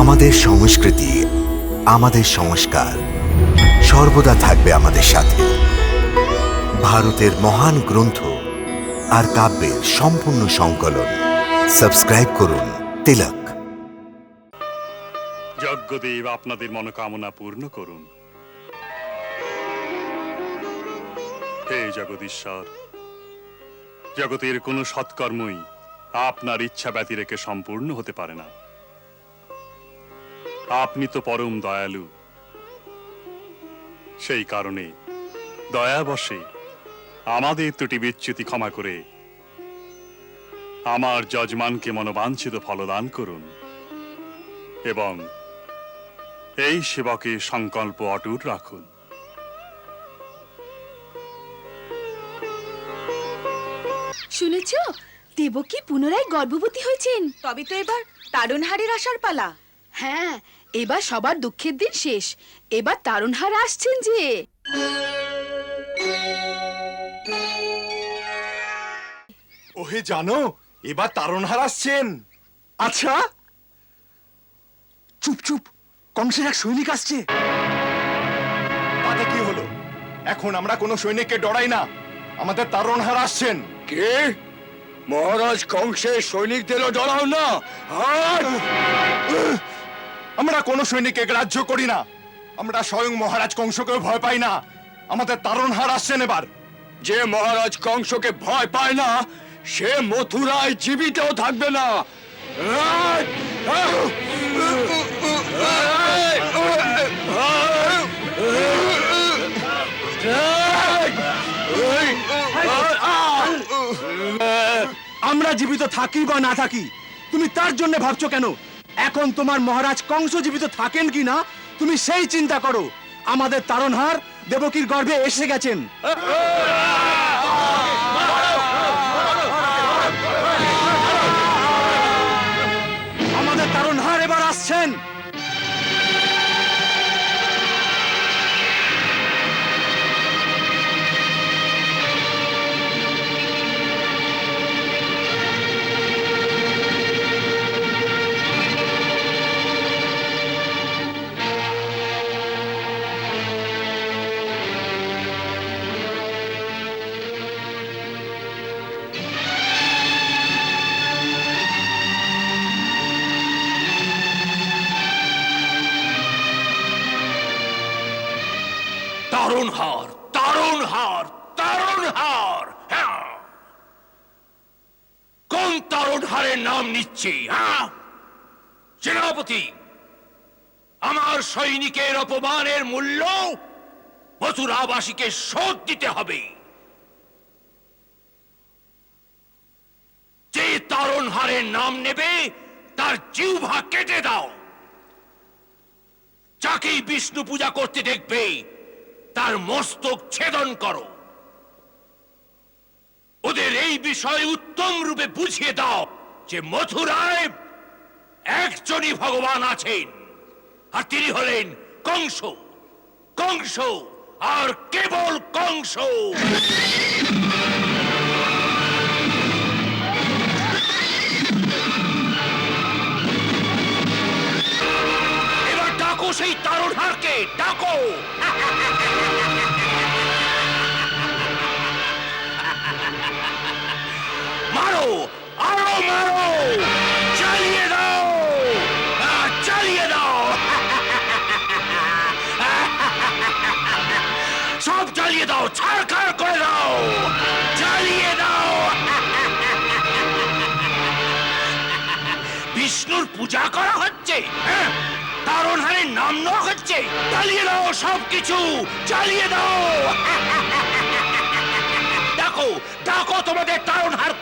আমাদের সংস্কৃতি, আমাদের সংস্কার সর্বদা থাকবে আমাদের সাথে। ভারতের মহান গ্রন্থ আর কাব্যের সম্পূর্ণ সংকলন। সাবস্ক্রাইব করুন তিলক। যজ্ঞদেব, আপনাদের মনোকামনা পূর্ণ করুন। হে জগদীশ্বর, জগতের কোনো সৎকর্মই আপনার ইচ্ছা ব্যতিরেকে সম্পূর্ণ হতে পারে না। আপনি তো পরম দয়ালু। সেই কারণে দয়া দয়াবশে আমাদের ত্রুটি বিচ্যুতি ক্ষমা করে আমার যজমানকে মনোবাঞ্ছিত ফলদান করুন এবং এই সেবকের সংকল্প অটুট রাখুন। শুনেছ? দেবকী পুনরায় গর্ভবতী হয়েছেন। তবে তো এবার তারণহারের আসার পালা। হ্যাঁ এবার সবার দুঃখের দিন শেষ। এবার তারণহার আসছেন যে। ওহে জানো এবার তারণহার আসছেন। আচ্ছা চুপ চুপ কংসের এক সৈনিক আসছে। তাতে কি হলো? এখন আমরা কোনো সৈনিককে ডরাই না। আমাদের তারণহার আসছেন। কে? মহারাজ কংসের সৈনিকদেরও ডরাও না। আর আমরা কোনো সৈনিককে গ্রাহ্য করি না। আমরা স্বয়ং মহারাজ কংসকেও ভয় পাই না। আমাদের তারণ তারণহার আসছেন এবার। যে মহারাজ কংসকে ভয় পায় না, সে মথুরায় জীবিতও থাকবে না। আমরা জীবিত থাকি বা না থাকি, তুমি তার জন্য ভাবছ কেন? এখন তোমার মহারাজ কংস জীবিত থাকেন কি না তুমি সেই চিন্তা করো। আমাদের তারণহার দেবকীর গর্ভে এসে গেছেন। দারুণ হার দারুণ হার দারুণ হার হ্যাঁ। কোন দারুণ হারের নাম নিচ্ছি হ্যাঁ? সেনাপতি, আমার সৈনিকের অপমানের মূল্য মথুরাবাসীকে শোধ দিতে হবে। যে তারণ হারের নাম নেবে, তার জিহ্বা কেটে দাও। যাকেই বিষ্ণু পূজা করতে দেখবে তার মস্তক ছেদন করো। ওদের এই বিষয়ে উত্তম রূপে বুঝিয়ে দাও যে মথুরায় একজনই ভগবান আছেন, আর তিনি হলেন কংস। কংস আর কেবল কংস। পূজা করা হচ্ছে হ্যাঁ? তারণহারের নাম নেওয়া হচ্ছে, চালিয়ে দাও সব কিছু চালিয়ে দাও ডাকো ডাকো তোমাদের তারণহারকে ডাকো